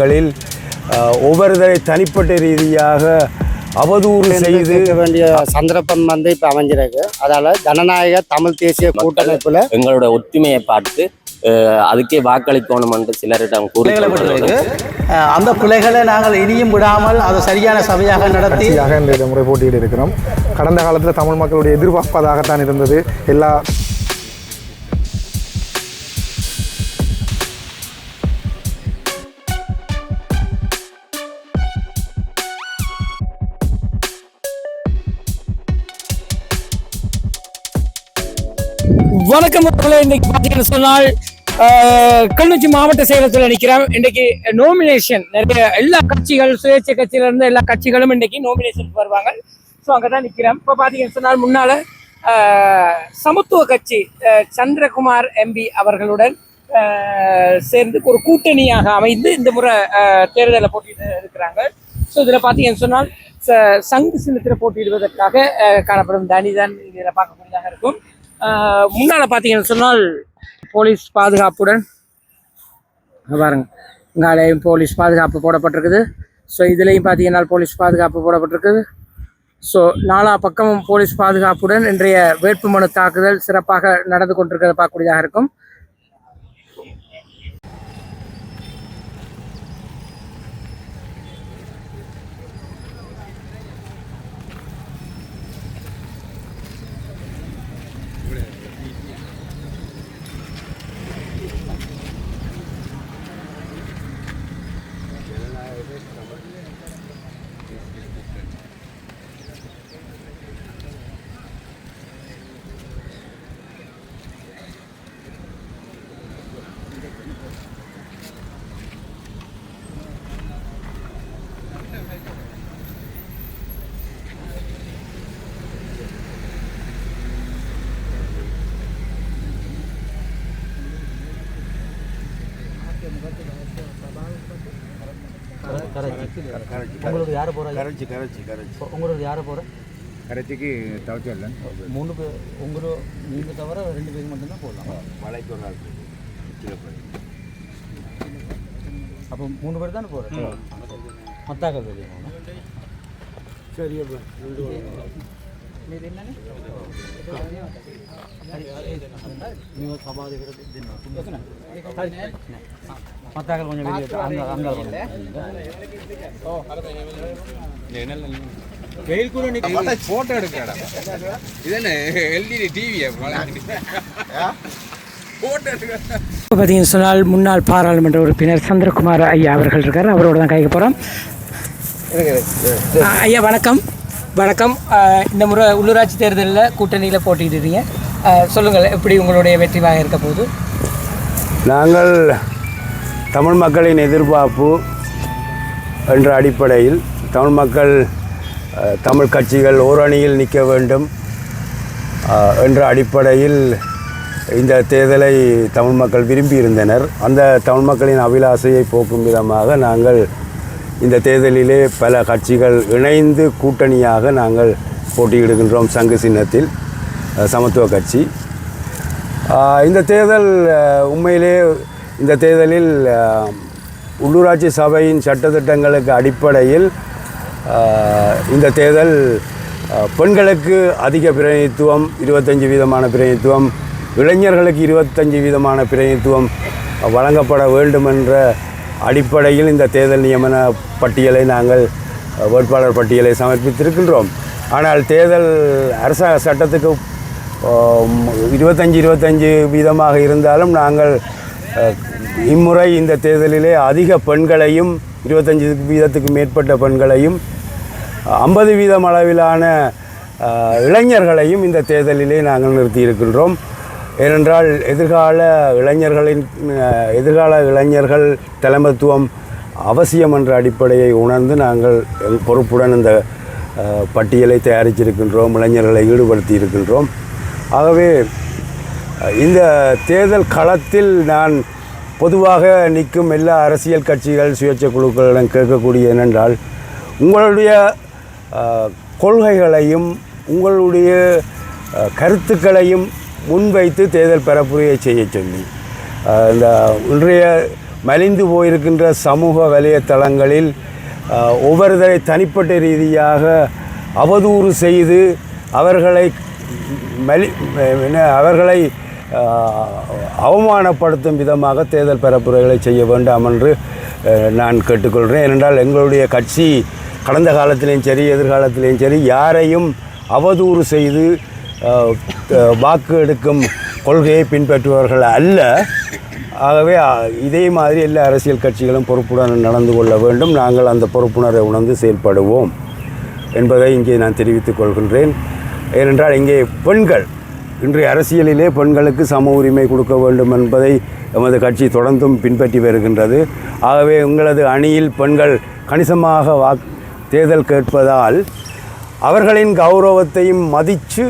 ங்களில் ஒவ்வொருவரை தனிப்பட்ட ரீதியாக அவதூறு செய்து வேண்டிய சந்தர்ப்பம் வந்து இப்ப அமைஞ்சிருக்கு. அதால ஜனநாயக தமிழ் தேசிய கூட்டமைப்புல எங்களோட ஒற்றுமையை பார்த்து அதுக்கே வாக்களிக்கணும் என்று சிலரிடம் பிள்ளைகளை அந்த பிள்ளைகளை நாங்கள் இனியும் விடாமல் அதை சரியான சபையாக நடத்தி முறை போட்டியிட இருக்கிறோம். கடந்த காலத்தில் தமிழ் மக்களுடைய எதிர்பார்ப்பதாகத்தான் இருந்தது. எல்லா வணக்கம் இன்னைக்கு பார்த்தீங்கன்னு சொன்னால் கண்ணுச்சி மாவட்ட செயலத்தில் நிற்கிறோம் இன்னைக்கு நோமினேஷன் நிறைய எல்லா கட்சிகள் சுயேட்சை கட்சியிலேருந்து எல்லா கட்சிகளும் இன்னைக்கு நோமினேஷனுக்கு வருவாங்க. ஸோ அங்கே தான் நிற்கிறேன் இப்போ பார்த்தீங்கன்னு சொன்னால் முன்னால சமத்துவ கட்சி சந்திரகுமார் எம்பி அவர்களுடன் சேர்ந்து ஒரு கூட்டணியாக அமைந்து இந்த முறை தேர்தலில் போட்டியிட்டு இருக்கிறாங்க. ஸோ இதில் பார்த்தீங்கன்னு சொன்னால் ச- சங்கு சின்னத்தில் போட்டியிடுவதற்காக காணப்படும் தனி தான் இதில் பார்க்கக்கூடியதாக இருக்கும். முன்னால் பார்த்தீங்கன்னு சொன்னால் போலீஸ் பாதுகாப்புடன். பாருங்க. இங்காலையும் போலீஸ் பாதுகாப்பு போடப்பட்டிருக்குது. ஸோ இதுலேயும் பார்த்தீங்கன்னா போலீஸ் பாதுகாப்பு போடப்பட்டிருக்குது. ஸோ நாலா பக்கமும் போலீஸ் பாதுகாப்புடன் இன்றைய வேட்புமனு தாக்குதல் சிறப்பாக நடந்து கொண்டிருக்கிறத பார்க்கக்கூடியதாக இருக்கும். உங்களுக்கு யார் போகிறா கரைச்சி கரைச்சி கரைச்சி. உங்களுக்கு யார் போகிற கரைச்சிக்கு தவச்சல்ல மூணு பேர் உங்களோட நீங்கள் தவிர ரெண்டு பேர் மட்டும்தான் போடலாம். மலைக்கு ஒரு நாள் அப்போ மூணு பேர் தானே போகிறேன் மத்தாக்கள் சரி அப்போ மத்தாக்கள் கொஞ்சம் வெளியே விட்டு அங்கே அங்கே வெயில் கூட போட்டோ எடுக்கடா இதென்ன எல்இடி டிவியா போட்டோ எடுக்க இப்போ பார்த்தீங்கன்னு சொன்னால் முன்னாள் பாராளுமன்ற உறுப்பினர் சந்திரகுமார் ஐயா அவர்கள் இருக்கார். அவரோட தான் கைக்கு போகிறோம் ஐயா வணக்கம். வணக்கம். இந்த முறை உள்ளூராட்சி தேர்தலில் கூட்டணியில் போட்டியிடுறீங்க. சொல்லுங்கள் எப்படி உங்களுடைய வெற்றிவாக இருக்க போது நாங்கள் தமிழ் மக்களின் எதிர்பார்ப்பு என்ற அடிப்படையில் தமிழ் மக்கள் தமிழ் கட்சிகள் ஓரணியில் நிற்க வேண்டும் என்ற அடிப்படையில் இந்த தேர்தலை தமிழ் மக்கள் விரும்பியிருந்தனர். அந்த தமிழ் மக்களின் அபிலாசையை போக்கும் விதமாக நாங்கள் இந்த தேர்தலிலே பல கட்சிகள் இணைந்து கூட்டணியாக நாங்கள் போட்டியிடுகின்றோம் சங்கு சின்னத்தில் சமத்துவ கட்சி. இந்த தேர்தல் உண்மையிலே இந்த தேர்தலில் உள்ளூராட்சி சபையின் சட்டத்திட்டங்களுக்கு அடிப்படையில் இந்த தேர்தல் பெண்களுக்கு அதிக பிரதிநிதித்துவம் இருபத்தஞ்சி வீதமான பிரதிநிதித்துவம் இளைஞர்களுக்கு இருபத்தஞ்சி வீதமான பிரதிநிதித்துவம் வழங்கப்பட வேண்டும் என்ற அடிப்படையில் இந்த தேர்தல் நியமன பட்டியலை நாங்கள் வேட்பாளர் பட்டியலை சமர்ப்பித்திருக்கின்றோம். ஆனால் தேர்தல் அரசாங்க சட்டத்துக்கு இருபத்தஞ்சி இருபத்தஞ்சி வீதமாக இருந்தாலும் நாங்கள் இம்முறை இந்த தேர்தலிலே அதிக பெண்களையும் இருபத்தஞ்சி வீதத்துக்கு மேற்பட்ட பெண்களையும் ஐம்பது வீதம் அளவிலான இளைஞர்களையும் இந்த தேர்தலிலே நாங்கள் நிறுத்தியிருக்கின்றோம். ஏனென்றால் எதிர்கால இளைஞர்களின் எதிர்கால இளைஞர்கள் தலைமைத்துவம் அவசியம் என்ற அடிப்படையை உணர்ந்து நாங்கள் எங்கள் பொறுப்புடன் இந்த பட்டியலை தயாரிச்சிருக்கின்றோம் இளைஞர்களை ஈடுபடுத்தி இருக்கின்றோம். ஆகவே இந்த தேர்தல் களத்தில் நான் பொதுவாக நிற்கும் எல்லா அரசியல் கட்சிகள் சுயேட்சை குழுக்களிடம் கேட்கக்கூடிய என்னென்றால் உங்களுடைய கொள்கைகளையும் உங்களுடைய கருத்துக்களையும் முன்வைத்து தேர்தல் பெறப்புரையை செய்ய சொல்லி இந்த இன்றைய மலிந்து போயிருக்கின்ற சமூக வலைத்தளங்களில் ஒவ்வொருதரை தனிப்பட்ட ரீதியாக அவதூறு செய்து அவர்களை மலி என்ன அவர்களை அவமானப்படுத்தும் விதமாக தேர்தல் பரப்புரைகளை செய்ய வேண்டாம் என்று நான் கேட்டுக்கொள்கிறேன். ஏனென்றால் எங்களுடைய கட்சி கடந்த காலத்திலையும் சரி எதிர்காலத்திலையும் சரி யாரையும் அவதூறு செய்து வாக்கு எடுக்கும் கொள்கையை பின்பற்றுபவர்கள் அல்ல. ஆகவே இதே மாதிரி எல்லா அரசியல் கட்சிகளும் பொறுப்புடன் நடந்து கொள்ள வேண்டும். நாங்கள் அந்த பொறுப்புணர்வை உணர்ந்து செயல்படுவோம் என்பதை இங்கே நான் தெரிவித்துக் கொள்கின்றேன். ஏனென்றால் இங்கே பெண்கள் இன்றைய அரசியலிலே பெண்களுக்கு சம உரிமை கொடுக்க வேண்டும் என்பதை எமது கட்சி தொடர்ந்தும் பின்பற்றி வருகின்றது. ஆகவே உங்களது அணியில் பெண்கள் கணிசமாக வாக் தேர்தல் கேட்பதால் அவர்களின் கௌரவத்தையும் மதித்து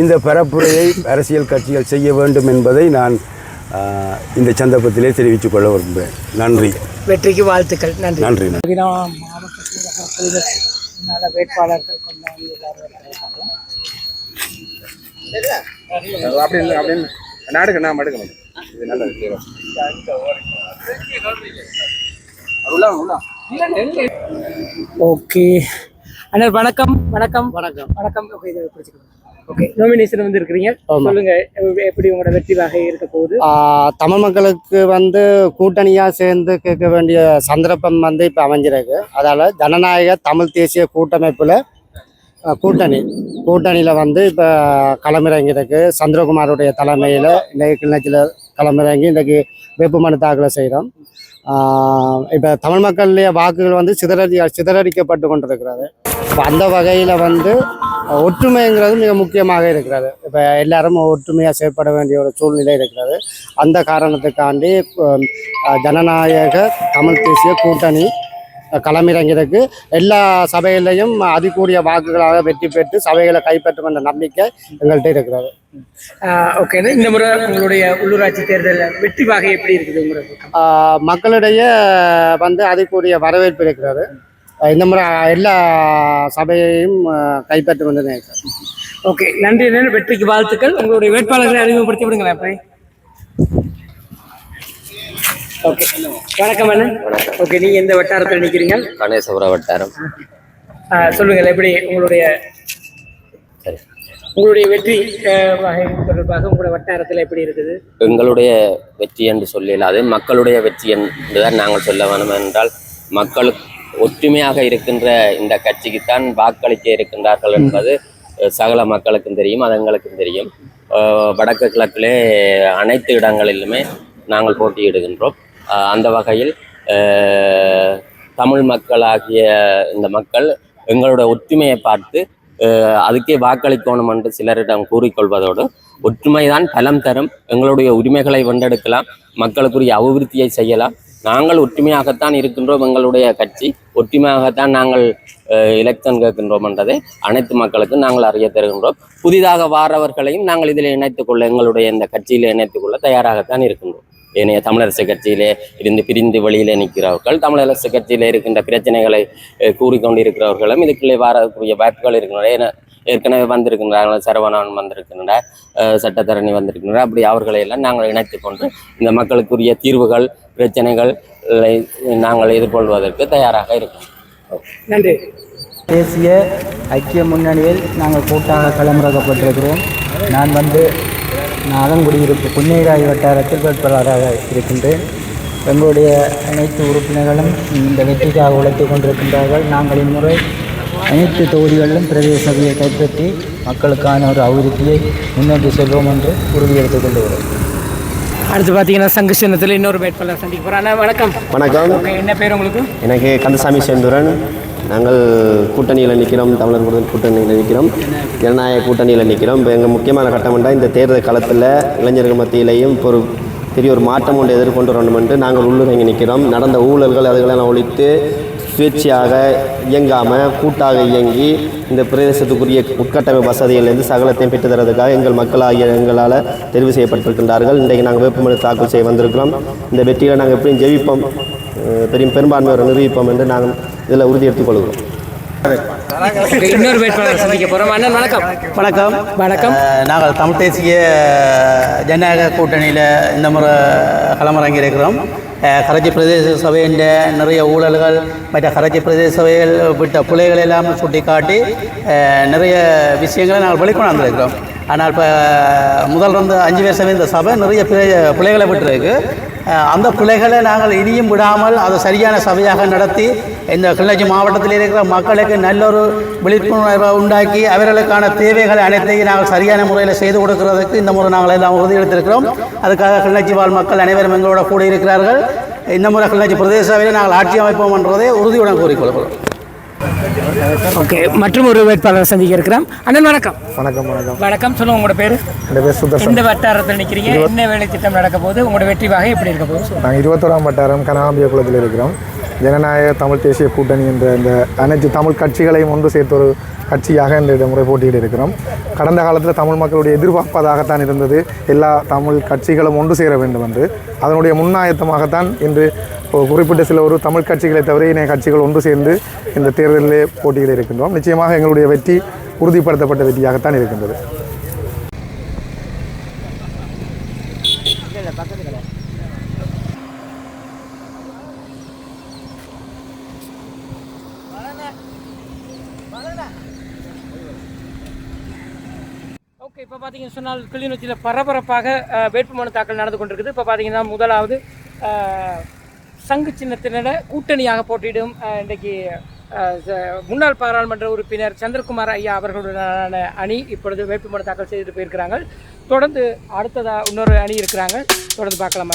இந்த பரப்புரையை அரசியல் கட்சிகள் செய்ய வேண்டும் என்பதை நான் இந்த சந்தர்ப்பத்திலே தெரிவித்துக் கொள்ள விரும்புகிறேன். நன்றி. வெற்றிக்கு வாழ்த்துக்கள். நன்றி. நன்றி. மாவட்ட வேட்பாளர்கள் கொண்ட அணி எல்லாரும் இருக்காங்க. அப்படி இல்லை அப்படின்னு நாடுக்கு நான் எடுக்கணும் இது நல்லது உள்ள உள்ள ஓகே. அண்ணா வணக்கம். வணக்கம். வணக்கம். வணக்கம். ஓகே இதை பிடிச்சிக்கோங்க. ஓகே நாமினேஷன் வந்து இருக்கிறீங்க. சொல்லுங்க எப்படி உங்களோட வெற்றி வகை இருக்க போகுது? தமிழ் மக்களுக்கு வந்து கூட்டணியாக சேர்ந்து கேட்க வேண்டிய சந்தர்ப்பம் வந்து இப்போ அமைஞ்சிருக்கு. அதால் ஜனநாயக தமிழ் தேசிய கூட்டமைப்பில் கூட்டணி. கூட்டணியில் வந்து இப்போ களமிறங்கியிருக்கு. சந்திரகுமாருடைய தலைமையில் இன்றைக்கு கிளிநொச்சியில் களமிறங்கி இன்றைக்கு வேட்புமனு தாக்கல் செய்கிறோம் இப்போ தமிழ் மக்களுடைய வாக்குகள் வந்து சிதறடி சிதறடிக்கப்பட்டு கொண்டிருக்கிறது. இப்போ அந்த வகையில் வந்து ஒற்றுமைங்கிறது மிக முக்கியமாக இருக்கிறது. இப்போ எல்லாரும் ஒற்றுமையாக செயற்பட வேண்டிய ஒரு சூழ்நிலை இருக்கிறது. அந்த காரணத்துக்காண்டி ஜனநாயக தமிழ் தேசிய கூட்டணி களமிறங்கியிருக்கு எல்லா சபையிலையும் அதிகூடிய வாக்குகளாக வெற்றி பெற்று சபைகளை கைப்பற்றும் என்ற நம்பிக்கை எங்கள்கிட்ட இருக்கிறது. ஓகே இந்த முறை உங்களுடைய உள்ளூராட்சி தேர்தலில் வெற்றி வகை எப்படி இருக்குது உங்களுக்கு மக்களிடையே வந்து அதிகூடிய வரவேற்பு இருக்கிறது. இந்த முறை எல்லா சபையையும் என்று நினைக்கிறேன். ஓகே நன்றி. வெற்றிக்கு வாழ்த்துக்கள். உங்களுடைய வேட்பாளர்களை அறிமுகப்படுத்தி விடுங்களேன் அப்படி. ஓகே வணக்கம் அண்ணன். ஓகே நீங்க எந்த வட்டாரத்தில் நிற்கிறீங்க கணேசபுர வட்டாரம். சொல்லுங்கள் எப்படி உங்களுடைய சரி. உங்களுடைய வெற்றி தொடர்பாக உங்களுடைய வட்டாரத்தில் எப்படி இருக்குது? எங்களுடைய வெற்றி என்று சொல்லலாது மக்களுடைய வெற்றி என்று தான் நாங்கள் சொல்ல வேணும் என்றால் மக்கள் ஒற்றுமையாக இருக்கின்ற இந்த கட்சிக்குத்தான் வாக்களிக்க இருக்கின்றார்கள் என்பது சகல மக்களுக்கும் தெரியும் அது எங்களுக்கும் தெரியும். வடக்கு கிழக்கிலே அனைத்து இடங்களிலுமே நாங்கள் போட்டியிடுகின்றோம். அந்த வகையில் தமிழ் மக்களாகிய இந்த மக்கள் எங்களோட ஒற்றுமையை பார்த்து அதுக்கே வாக்களிக்கணும் என்று சிலரிடம் கூறிக்கொள்வதோடு ஒற்றுமைதான் பலம் தரும். எங்களுடைய உரிமைகளை வென்றெடுக்கலாம். மக்களுக்குரிய அபிவிருத்தியை செய்யலாம். நாங்கள் ஒற்றுமையாகத்தான் இருக்கின்றோம். எங்களுடைய கட்சி ஒற்றுமையாகத்தான் நாங்கள் எலெக்ஷன் கேட்கின்றோம் என்றதை அனைத்து மக்களுக்கும் நாங்கள் அறிய தருகின்றோம். புதிதாக வாரவர்களையும் நாங்கள் இதில் இணைத்துக்கொள்ள எங்களுடைய இந்த கட்சியில் இணைத்துக்கொள்ள தயாராகத்தான் இருக்கின்றோம். ஏனைய தமிழரசு கட்சியிலே இருந்து பிரிந்து வெளியிலே நிற்கிறவர்கள் தமிழரசு கட்சியிலே இருக்கின்ற பிரச்சனைகளை கூறிக்கொண்டிருக்கிறவர்களும் இதுக்குள்ளே வரக்கூடிய வாய்ப்புகள் இருக்கின்றன. ஏன்னா ஏற்கனவே வந்திருக்கின்றார்கள் சரவணன் வந்திருக்கின்றார் அஹ், சட்டத்தரணி வந்திருக்கின்றார். அப்படி அவர்களை எல்லாம் நாங்கள் இணைத்து கொண்டு இந்த மக்களுக்குரிய தீர்வுகள் பிரச்சனைகள் நாங்கள் எதிர்கொள்வதற்கு தயாராக இருக்கிறோம் நன்றி. தேசிய ஐக்கிய முன்னணியில் நாங்கள் கூட்டாக களமிறக்கப்பட்டிருக்கிறோம். நான் வந்து நாகங்குடியிருப்பு புன்னேராய் வட்டாரத்தில் வேட்பாளராக இருக்கின்றேன். எங்களுடைய அனைத்து உறுப்பினர்களும் இந்த வெற்றிக்காக உழைத்துக் கொண்டிருக்கின்றார்கள். நாங்கள் இம்முறை அனைத்து தொகுதிகளிலும் பிரதேச சபையை கைப்பற்றி மக்களுக்கான ஒரு அபிவிருத்தியை முன்னோக்கி செல்வோம் என்று உறுதியெடுத்துக் கொள்கிறோம். அடுத்து பார்த்தீங்கன்னா சங்க சின்னத்தில் இன்னொரு வேட்பாளர் சந்திக்க அண்ணா வணக்கம். வணக்கம். என்ன பேர் உங்களுக்கு? எனக்கு கந்தசாமி செந்தூரன். நாங்கள் கூட்டணியில் நிற்கிறோம் தமிழர் கூட்டணி கூட்டணியில் நிற்கிறோம் ஜனநாயக கூட்டணியில் நிற்கிறோம். இப்போ எங்கள் முக்கியமான கட்டமெண்டா இந்த தேர்தல் காலத்தில் இளைஞர்கள் மத்தியிலையும் இப்போ ஒரு பெரிய ஒரு மாற்றம் ஒன்று எதிர்கொண்டு வரணும் என்று நாங்கள் உள்ளுறங்கி நிற்கிறோம். நடந்த ஊழல்கள் அதுகளெல்லாம் ஒழித்து சுயேட்சையாக இயங்காமல் கூட்டாக இயங்கி இந்த பிரதேசத்துக்குரிய உட்கட்டமைப்பு வசதியிலிருந்து சகலத்தையும் பெற்று தரதுக்காக எங்கள் மக்களாகிய எங்களால் தெரிவு செய்யப்பட்டிருக்கின்றார்கள். இன்றைக்கு நாங்கள் வேட்புமனு தாக்கல் செய்ய வந்திருக்கிறோம். இந்த வெற்றியில் நாங்கள் எப்படியும் ஜெயிப்போம் பெரிய பெரும் பெரும்பான்மையோர் நிரூபிப்போம் என்று நாங்கள் இதில் உறுதி எடுத்துக்கொள்கிறோம் இன்னொரு வேட்பாளர் சந்திக்க போகிறோம் அண்ணன் வணக்கம். வணக்கம். வணக்கம். நாங்கள் தமிழ் தேசிய ஜனநாயக கூட்டணியில் இந்த முறை களமிறங்கி இருக்கிறோம். கரைச்சி பிரதேச சபையின் நிறைய ஊழல்கள் மற்ற கரைச்சி பிரதேச சபைகள் விட்ட பிள்ளைகள் எல்லாம் சுட்டிக்காட்டி அஹ், நிறைய விஷயங்களை நாங்கள் வெளிக்கொண்டாந்துருக்கிறோம் ஆனால் இப்போ முதல் இருந்து அஞ்சு வருஷமே இந்த சபை நிறைய பிள்ளைகளை விட்டுருக்கு. அந்த பிள்ளைகளை நாங்கள் இனியும் விடாமல் அதை சரியான சபையாக நடத்தி இந்த கிளிநொச்சி மாவட்டத்தில் இருக்கிற மக்களுக்கு நல்ல ஒரு விழிப்புணர்வை உண்டாக்கி அவர்களுக்கான தேவைகள் அனைத்தையும் நாங்கள் சரியான முறையில் செய்து கொடுக்கிறதுக்கு இந்த முறை நாங்கள் எல்லாம் உறுதி எடுத்திருக்கிறோம். அதுக்காக கிளிநொச்சி வாழ் மக்கள் அனைவரும் எங்களோட கூட இருக்கிறார்கள். இந்த முறை கிளிநொச்சி பிரதேச சபையில் நாங்கள் ஆட்சி அமைப்போம் என்றதை உறுதியுடன் கூறிக்கொள்கிறோம் ஓகே மற்றும் ஒரு வேட்பாளர் சந்திக்க இருக்கிறோம். அண்ணன் வணக்கம். வணக்கம் வணக்கம். வணக்கம். சொல்லுங்க உங்களோட பேரு? என் பேர் சுதர்சன். எந்த வட்டாரத்தில் நிற்கிறீங்க என்ன வேலை திட்டம் நடக்க போகுது? உங்களோட வெற்றி வகை எப்படி இருக்க போகுது. நாங்கள் இருபத்தோராம் வட்டாரம் கனகாம்பிய குளத்தில் இருக்கிறோம். ஜனநாயக தமிழ் தேசிய கூட்டணி என்ற இந்த அனைத்து தமிழ் கட்சிகளையும் ஒன்று சேர்த்த ஒரு கட்சியாக இந்த முறை போட்டியிட இருக்கிறோம். கடந்த காலத்தில் தமிழ் மக்களுடைய எதிர்பார்ப்பதாகத்தான் இருந்தது. எல்லா தமிழ் கட்சிகளும் ஒன்று சேர வேண்டும் என்று. அதனுடைய முன்னாயத்தமாகத்தான் இன்று குறிப்பிட்ட சில ஒரு தமிழ் கட்சிகளை தவிர இணைய கட்சிகள் ஒன்று சேர்ந்து இந்த தேர்தலிலே போட்டியில் இருக்கின்றோம். நிச்சயமாக எங்களுடைய வெற்றி உறுதிப்படுத்தப்பட்ட வெற்றியாகத்தான் இருக்கின்றது. ஓகே இப்போ பார்த்தீங்கன்னு சொன்னால் கிளிநொச்சியில் பரபரப்பாக வேட்புமனு தாக்கல் நடந்து கொண்டிருக்குது. இப்போ பார்த்தீங்கன்னா முதலாவது சங்கு சின்னத்தினர கூட்டணியாக போட்டியிடும் இன்றைக்கு முன்னாள் பாராளுமன்ற உறுப்பினர் சந்திரகுமார் ஐயா அவர்களுடனான அணி இப்பொழுது வேட்புமனு தாக்கல் செய்துட்டு போயிருக்கிறாங்க. தொடர்ந்து அடுத்ததாக இன்னொரு அணி இருக்கிறாங்க. தொடர்ந்து பார்க்கலாம்